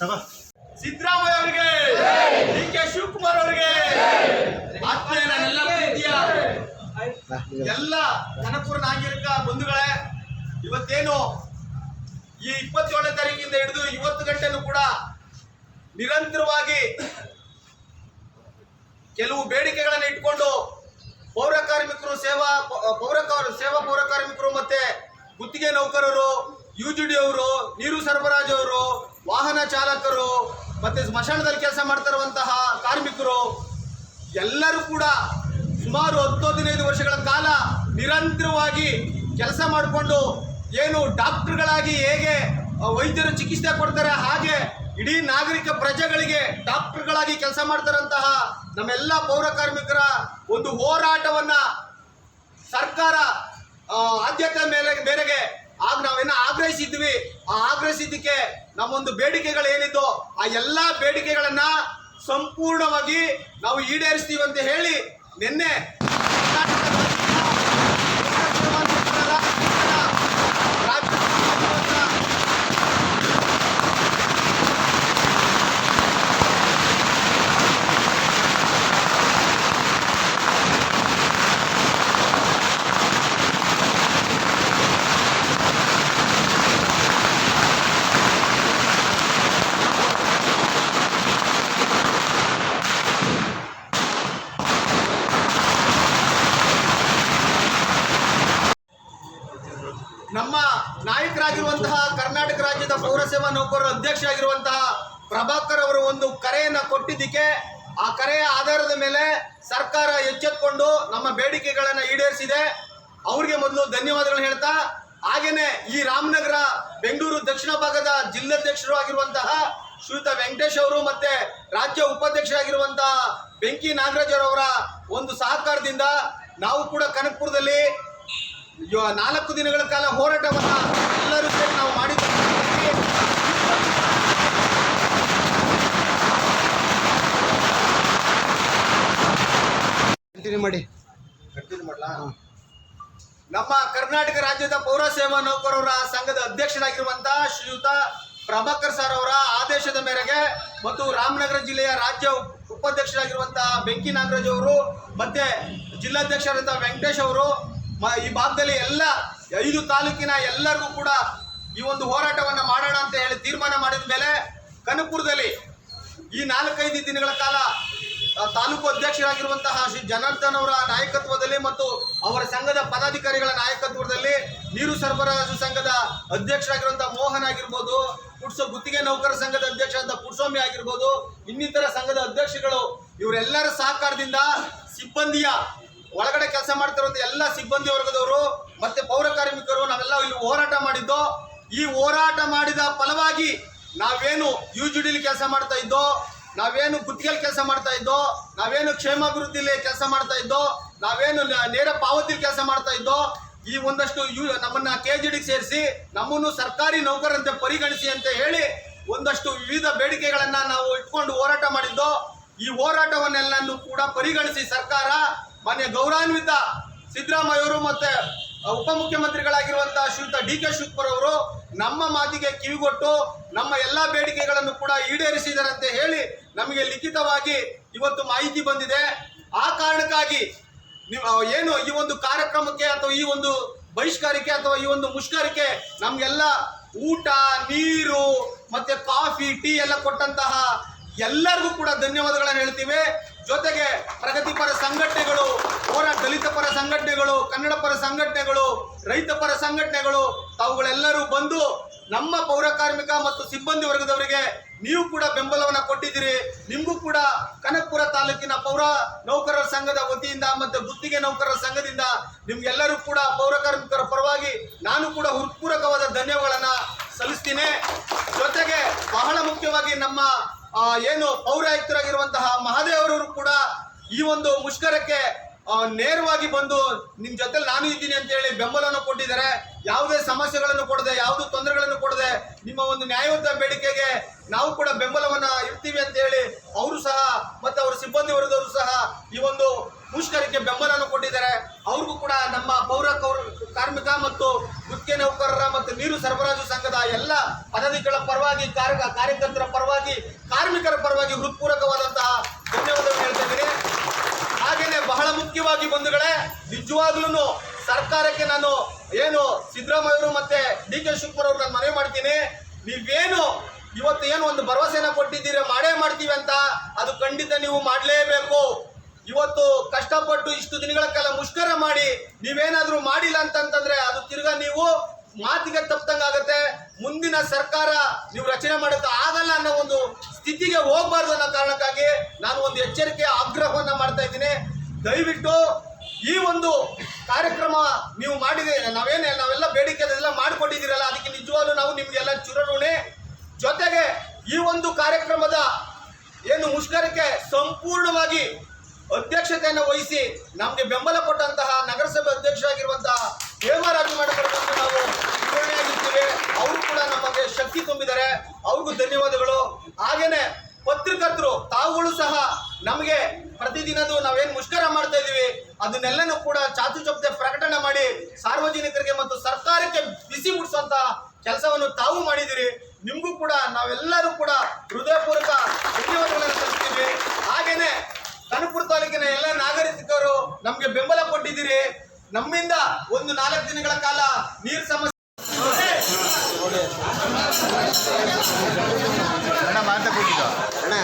ತಗೋ. ಸಿದ್ದರಾಮಯ್ಯ ಅವರಿಗೆ. D K Shivakumar ಅವರಿಗೆ. ಆತ್ಮೀಯ ನನ್ನೆಲ್ಲ ಪ್ರೀತಿಯ ಎಲ್ಲ ಕನಕಪುರ ನಾಗರಿಕ ಬಂಧುಗಳೇ, ಇವತ್ತೇನು ಈ ಇಪ್ಪತ್ತೇಳನೇ ತಾರೀಕಿಂದ ಹಿಡಿದು ಇವತ್ತು ಗಂಟೆನೂ ಕೂಡ ನಿರಂತರವಾಗಿ ಕೆಲವು ಬೇಡಿಕೆಗಳನ್ನು ಇಟ್ಕೊಂಡು ಪೌರ ಕಾರ್ಮಿಕರು, ಸೇವಾ ಪೌರ ಸೇವಾ ಪೌರ ಕಾರ್ಮಿಕರು ಮತ್ತೆ ಗುತ್ತಿಗೆ ನೌಕರರು, ಯು ಜಿ ಡಿ ಅವರು, ನೀರು ಸರಬರಾಜು ಅವರು ವಾಹನ ಚಾಲಕರು ಮತ್ತು ಸ್ಮಶಾನದಲ್ಲಿ ಕೆಲಸ ಮಾಡ್ತಿರುವಂತಹ ಕಾರ್ಮಿಕರು ಎಲ್ಲರೂ ಕೂಡ ಸುಮಾರು ಹತ್ತು ಹದಿನೈದು ವರ್ಷಗಳ ಕಾಲ ನಿರಂತರವಾಗಿ ಕೆಲಸ ಮಾಡಿಕೊಂಡು ಏನು ಡಾಕ್ಟರ್ಗಳಾಗಿ ಹೇಗೆ ವೈದ್ಯರು ಚಿಕಿತ್ಸೆ ಕೊಡ್ತಾರೆ, ಹಾಗೆ ಇಡೀ ನಾಗರಿಕ ಪ್ರಜೆಗಳಿಗೆ ಡಾಕ್ಟರ್ಗಳಾಗಿ ಕೆಲಸ ಮಾಡ್ತಾರಂತಹ ನಮ್ಮೆಲ್ಲ ಪೌರ ಕಾರ್ಮಿಕರ ಒಂದು ಹೋರಾಟವನ್ನ ಸರ್ಕಾರ ಆದ್ಯತೆ ಮೇಲೆ, ಮೇರೆಗೆ ಆಗ ನಾವೇನ ಆಗ್ರಹಿಸಿದ್ವಿ. ಆ ಆಗ್ರಹಿಸಿದ್ದಕ್ಕೆ ನಮ್ಮೊಂದು ಬೇಡಿಕೆಗಳು ಏನಿದ್ದು ಆ ಎಲ್ಲ ಬೇಡಿಕೆಗಳನ್ನ ಸಂಪೂರ್ಣವಾಗಿ ನಾವು ಈಡೇರಿಸ್ತೀವಿ ಅಂತ ಹೇಳಿ ನಿನ್ನೆ ಕರ್ನಾಟಕ ರಾಜ್ಯ ನಮ್ಮ ನಾಯಕರಾಗಿರುವಂತಹ ಕರ್ನಾಟಕ ರಾಜ್ಯದ ಪೌರಸೇವಾ ನೌಕರರ ಅಧ್ಯಕ್ಷ ಆಗಿರುವಂತಹ ಪ್ರಭಾಕರ್ ಅವರು ಒಂದು ಕರೆಯನ್ನ ಕೊಟ್ಟಿದ್ದಕ್ಕೆ, ಆ ಕರೆಯ ಆಧಾರದ ಮೇಲೆ ಸರ್ಕಾರ ಎಚ್ಚೆತ್ಕೊಂಡು ನಮ್ಮ ಬೇಡಿಕೆಗಳನ್ನ ಈಡೇರಿಸಿದೆ. ಅವ್ರಿಗೆ ಮೊದಲು ಧನ್ಯವಾದಗಳು ಹೇಳ್ತಾ, ಹಾಗೇನೆ ಈ ರಾಮನಗರ ಬೆಂಗಳೂರು ದಕ್ಷಿಣ ಭಾಗದ ಜಿಲ್ಲಾಧ್ಯಕ್ಷರು ಆಗಿರುವಂತಹ ಶ್ರೀಯುತ ವೆಂಕಟೇಶ್ ಅವರು ಮತ್ತೆ ರಾಜ್ಯ ಉಪಾಧ್ಯಕ್ಷರಾಗಿರುವಂತಹ ಬೆಂಕಿ ನಾಗರಾಜ್ ಅವರ ಒಂದು ಸಹಕಾರದಿಂದ ನಾವು ಕೂಡ ಕನಕಪುರದಲ್ಲಿ ನಾಲ್ಕು ದಿನಗಳ ಕಾಲ ಹೋರಾಟವನ್ನ ಎಲ್ಲರೂ ಸೇರಿ ನಾವು ಮಾಡಿದ್ದೀವಿ ಕಂಟಿನ್ಯೂ ಮಾಡಿ. ನಮ್ಮ ಕರ್ನಾಟಕ ರಾಜ್ಯದ ಪೌರ ಸೇವಾ ನೌಕರರ ಸಂಘದ ಅಧ್ಯಕ್ಷರಾಗಿರುವಂತಹ ಶ್ರೀಯುತ ಪ್ರಭಾಕರ್ ಸರ್ ಅವರ ಆದೇಶದ ಮೇರೆಗೆ ಮತ್ತು ರಾಮನಗರ ಜಿಲ್ಲೆಯ ರಾಜ್ಯ ಉಪ- ಉಪಾಧ್ಯಕ್ಷರಾಗಿರುವಂತಹ ಬೆಂಕಿ ನಾಗರಾಜ್ ಅವರು ಮತ್ತೆ ಜಿಲ್ಲಾಧ್ಯಕ್ಷರಾದಂತಹ ವೆಂಕಟೇಶ್ ಅವರು ಈ ಭಾಗದಲ್ಲಿ ಎಲ್ಲ ಐದು ತಾಲೂಕಿನ ಎಲ್ಲರಿಗೂ ಕೂಡ ಈ ಒಂದು ಹೋರಾಟವನ್ನು ಮಾಡೋಣ ಅಂತ ಹೇಳಿ ತೀರ್ಮಾನ ಮಾಡಿದ ಮೇಲೆ ಕನಕಪುರದಲ್ಲಿ ಈ ನಾಲ್ಕೈದು ದಿನಗಳ ಕಾಲ ತಾಲೂಕು ಅಧ್ಯಕ್ಷರಾಗಿರುವಂತಹ ಶ್ರೀ ಜನಾರ್ದನ್ ಅವರ ನಾಯಕತ್ವದಲ್ಲಿ ಮತ್ತು ಅವರ ಸಂಘದ ಪದಾಧಿಕಾರಿಗಳ ನಾಯಕತ್ವದಲ್ಲಿ ನೀರು ಸರಬರಾಜು ಸಂಘದ ಅಧ್ಯಕ್ಷರಾಗಿರುವಂತಹ ಮೋಹನ್ ಆಗಿರ್ಬೋದು, ಪುಟ್ಸೋ ಗುತ್ತಿಗೆ ನೌಕರ ಸಂಘದ ಅಧ್ಯಕ್ಷರಾದ ಪುಟ್ಸ್ವಾಮಿ ಆಗಿರ್ಬೋದು, ಇನ್ನಿತರ ಸಂಘದ ಅಧ್ಯಕ್ಷಗಳು ಇವರೆಲ್ಲರ ಸಹಕಾರದಿಂದ ಸಿಬ್ಬಂದಿಯ ಒಳಗಡೆ ಕೆಲಸ ಮಾಡ್ತಿರುವಂತ ಎಲ್ಲ ಸಿಬ್ಬಂದಿ ವರ್ಗದವರು ಮತ್ತೆ ಪೌರ ಕಾರ್ಮಿಕರು, ನಾವೆಲ್ಲ ಇಲ್ಲಿ ಹೋರಾಟ ಮಾಡಿದ್ದೋ. ಈ ಹೋರಾಟ ಮಾಡಿದ ಫಲವಾಗಿ ನಾವೇನು ಯು ಜಿ ಡಿಲಿ ಕೆಲಸ ಮಾಡ್ತಾ ಇದ್ದೋ, ನಾವೇನು ಗುತ್ತಿಗೆಲಿ ಕೆಲಸ ಮಾಡ್ತಾ ಇದ್ದೋ, ನಾವೇನು ಕ್ಷೇಮಾಭಿವೃದ್ಧಿಲಿ ಕೆಲಸ ಮಾಡ್ತಾ ಇದ್ದೋ, ನಾವೇನು ನೇರ ಪಾವತಿಲಿ ಕೆಲಸ ಮಾಡ್ತಾ ಇದ್ದೋ, ಈ ಒಂದಷ್ಟು ಯು, ನಮ್ಮನ್ನ ಕೆ ಜಿ ಡಿಗೆ ಸೇರಿಸಿ, ನಮ್ಮನ್ನು ಸರ್ಕಾರಿ ನೌಕರಂತೆ ಪರಿಗಣಿಸಿ ಅಂತ ಹೇಳಿ ಒಂದಷ್ಟು ವಿವಿಧ ಬೇಡಿಕೆಗಳನ್ನು ನಾವು ಇಟ್ಕೊಂಡು ಹೋರಾಟ ಮಾಡಿದ್ದೋ, ಈ ಹೋರಾಟವನ್ನೆಲ್ಲನೂ ಕೂಡ ಪರಿಗಣಿಸಿ ಸರ್ಕಾರ ಮಾನ್ಯ ಗೌರವಾನ್ವಿತ ಸಿದ್ದರಾಮಯ್ಯ ಅವರು ಮತ್ತೆ ಉಪಮುಖ್ಯಮಂತ್ರಿಗಳಾಗಿರುವಂತಹ ಶ್ರೀಯುತ ಡಿ ಕೆ ಶಿವಕುಮಾರ್ ಅವರು ನಮ್ಮ ಮಾತಿಗೆ ಕಿವಿಗೊಟ್ಟು, ನಮ್ಮ ಎಲ್ಲಾ ಬೇಡಿಕೆಗಳನ್ನು ಕೂಡ ಈಡೇರಿಸಿದರಂತೆ ಹೇಳಿ ನಮಗೆ ಲಿಖಿತವಾಗಿ ಇವತ್ತು ಮಾಹಿತಿ ಬಂದಿದೆ. ಆ ಕಾರಣಕ್ಕಾಗಿ ಏನು ಈ ಒಂದು ಕಾರ್ಯಕ್ರಮಕ್ಕೆ ಅಥವಾ ಈ ಒಂದು ಬಹಿಷ್ಕಾರಕ್ಕೆ ಅಥವಾ ಈ ಒಂದು ಮುಷ್ಕರಕ್ಕೆ ನಮಗೆಲ್ಲ ಊಟ, ನೀರು ಮತ್ತೆ ಕಾಫಿ, ಟೀ ಎಲ್ಲ ಕೊಟ್ಟಂತಹ ಎಲ್ಲರಿಗೂ ಕೂಡ ಧನ್ಯವಾದಗಳನ್ನು ಹೇಳ್ತೀವಿ. ಜೊತೆಗೆ ಪ್ರಗತಿಪರ ಸಂಘಟನೆಗಳು, ಹೋರಾ ದಲಿತ ಪರ ಸಂಘಟನೆಗಳು, ಕನ್ನಡ ಪರ ಸಂಘಟನೆಗಳು, ರೈತ ಪರ ಸಂಘಟನೆಗಳು, ತಾವುಗಳೆಲ್ಲರೂ ಬಂದು ನಮ್ಮ ಪೌರ ಕಾರ್ಮಿಕ ಮತ್ತು ಸಿಬ್ಬಂದಿ ವರ್ಗದವರಿಗೆ ನೀವು ಕೂಡ ಬೆಂಬಲವನ್ನು ಕೊಟ್ಟಿದ್ದೀರಿ. ನಿಮಗೂ ಕೂಡ ಕನಕಪುರ ತಾಲೂಕಿನ ಪೌರ ನೌಕರರ ಸಂಘದ ವತಿಯಿಂದ ಮತ್ತು ಗುತ್ತಿಗೆ ನೌಕರರ ಸಂಘದಿಂದ ನಿಮ್ಗೆಲ್ಲರೂ ಕೂಡ ಪೌರ ಕಾರ್ಮಿಕರ ಪರವಾಗಿ ನಾನು ಕೂಡ ಹೃತ್ಪೂರ್ವಕವಾದ ಧನ್ಯವಾದಗಳನ್ನು ಸಲ್ಲಿಸ್ತೀನಿ. ಜೊತೆಗೆ ಬಹಳ ಮುಖ್ಯವಾಗಿ ನಮ್ಮ ಏನು ಪೌರಾಯುಕ್ತರಾಗಿರುವಂತಹ ಮಹಾದೇವರವರು ಕೂಡ ಈ ಒಂದು ಮುಷ್ಕರಕ್ಕೆ ನೇರವಾಗಿ ಬಂದು ನಿಮ್ ಜೊತೆ ನಾನು ಇದ್ದೀನಿ ಅಂತ ಹೇಳಿ ಬೆಂಬಲವನ್ನು ಕೊಟ್ಟಿದ್ದಾರೆ. ಯಾವುದೇ ಸಮಸ್ಯೆಗಳನ್ನು ಕೊಡದೆ, ಯಾವುದೇ ತೊಂದರೆಗಳನ್ನು ಕೊಡದೆ ನಿಮ್ಮ ಒಂದು ನ್ಯಾಯಯುತ ಬೇಡಿಕೆಗೆ ನಾವು ಕೂಡ ಬೆಂಬಲವನ್ನ ಇರ್ತೀವಿ ಅಂತ ಹೇಳಿ ಅವರು ಸಹ ಮತ್ತೆ ಅವರ ಸಿಬ್ಬಂದಿ ವರ್ಗದವರು ಸಹ ಈ ಒಂದು ಮುಷ್ಕರಕ್ಕೆ ಬೆಂಬಲವನ್ನು ಕೊಟ್ಟಿದ್ದಾರೆ. ಅವ್ರಿಗೂ ಕೂಡ ನಮ್ಮ ಪೌರ ಕೌರ- ಕಾರ್ಮಿಕ ಮತ್ತು ಗುತ್ತಿಗೆ ನೌಕರರ ಮತ್ತು ನೀರು ಸರಬರಾಜು ಸಂಘದ ಎಲ್ಲ ಪದವಿಗಳ ಪರವಾಗಿ ಕಾರ್ಯ ಕಾರ್ಯಕರ್ತರ ಪರವಾಗಿ, ಕಾರ್ಮಿಕರ ಪರವಾಗಿ ಹೃತ್ಪೂರ್ವಕವಾದಂತಹ ಧನ್ಯವಾದವನ್ನು ಹೇಳ್ತಾ ಇದ್ದೀನಿ. ಹಾಗೇನೆ ಬಹಳ ಮುಖ್ಯವಾಗಿ ಬಂಧುಗಳೇ ನಿಜವಾಗ್ಲೂ ಸರ್ಕಾರಕ್ಕೆ ನಾನು ಏನು ಸಿದ್ದರಾಮಯ್ಯವರು ಮತ್ತೆ ಡಿ ಕೆ ಶಿವಕುಮಾರ್ ಅವರು ನಾನು ಮನವಿ ಮಾಡ್ತೀನಿ. ನೀವೇನು ಇವತ್ತು ಏನು ಒಂದು ಭರವಸೆನ ಕೊಟ್ಟಿದ್ದೀರಾ, ಮಾಡೇ ಮಾಡ್ತೀವಿ ಅಂತ ಅದು ಖಂಡಿತ ನೀವು ಮಾಡಲೇಬೇಕು. ಇವತ್ತು ಕಷ್ಟಪಟ್ಟು ಇಷ್ಟು ದಿನಗಳ ಕಾಲ ಮುಷ್ಕರ ಮಾಡಿ ನೀವೇನಾದರೂ ಮಾಡಿಲ್ಲ ಅಂತಂತಂದ್ರೆ ಅದು ತಿರ್ಗಾ ನೀವು ಮಾತಿಗೆ ತಪ್ಪದಂಗಾಗತ್ತೆ ಮುಂದಿನ ಸರ್ಕಾರ ನೀವು ರಚನೆ ಮಾಡೋಕೆ ಆಗಲ್ಲ ಅನ್ನೋ ಒಂದು ಸ್ಥಿತಿಗೆ ಹೋಗ್ಬಾರ್ದು ಅನ್ನೋ ಕಾರಣಕ್ಕಾಗಿ ನಾನು ಒಂದು ಎಚ್ಚರಿಕೆ, ಆಗ್ರಹವನ್ನ ಮಾಡ್ತಾ ಇದ್ದೀನಿ. ದಯವಿಟ್ಟು ಈ ಒಂದು ಕಾರ್ಯಕ್ರಮ ನೀವು ಮಾಡಿದ, ನಾವೇನೇ, ನಾವೆಲ್ಲ ಬೇಡಿಕೆ ಅದೆಲ್ಲ ಮಾಡಿಕೊಟ್ಟಿದ್ದೀರಲ್ಲ ಅದಕ್ಕೆ ನಿಜವಾಗ್ಲೂ ನಾವು ನಿಮಗೆಲ್ಲ ಚಿರಋಣಿ ಜೊತೆಗೆ ಈ ಒಂದು ಕಾರ್ಯಕ್ರಮದ ಏನು ಮುಷ್ಕರಕ್ಕೆ ಸಂಪೂರ್ಣವಾಗಿ ಅಧ್ಯಕ್ಷತೆಯನ್ನು ವಹಿಸಿ ನಮಗೆ ಬೆಂಬಲ ಕೊಟ್ಟಂತಹ ನಗರಸಭೆ ಅಧ್ಯಕ್ಷರಾಗಿರುವಂತಹ ಹೇಮರಾಜು ಮಾಡಬಾರದು ನಾವು ವಿವರಣೆಯಾಗಿರ್ತೀವಿ. ಅವರು ಕೂಡ ನಮಗೆ ಶಕ್ತಿ ತುಂಬಿದ್ದಾರೆ. ಅವ್ರಿಗೂ ಧನ್ಯವಾದಗಳು. ಹಾಗೇನೆ ಪತ್ರಕರ್ತರು, ತಾವುಗಳು ಸಹ ನಮಗೆ ಪ್ರತಿದಿನದ್ದು ನಾವೇನು ಮುಷ್ಕರ ಮಾಡ್ತಾ ಇದ್ದೀವಿ, ಅದನ್ನೆಲ್ಲನೂ ಕೂಡ ಚಾಚುಚೊಪ್ಪದೆ ಪ್ರಕಟಣೆ ಮಾಡಿ ಸಾರ್ವಜನಿಕರಿಗೆ ಮತ್ತು ಸರ್ಕಾರಕ್ಕೆ ಬಿಸಿ ಮುಟ್ಟಿಸುವಂತ ಕೆಲಸವನ್ನು ತಾವು ಮಾಡಿದಿರಿ ನಿಮಗೂ ಕೂಡ ನಾವೆಲ್ಲರೂ ಕೂಡ ಹೃದಯಪೂರ್ವಕ ಧನ್ಯವಾದಗಳನ್ನು ಕನಕಪುರ ತಾಲೂಕಿನ ಎಲ್ಲ ನಾಗರಿಕರು ನಮಗೆ ಬೆಂಬಲ ಕೊಟ್ಟಿದ್ದೀರಿ ನಮ್ಮಿಂದ ಒಂದು ನಾಲ್ಕು ದಿನಗಳ ಕಾಲ ನೀರು ಸಮಸ್ಯೆ ಅಣ್ಣ ಮಾತಾಡ್ಬಿಟ್ಟಿದ್ದ ಅಣ್ಣ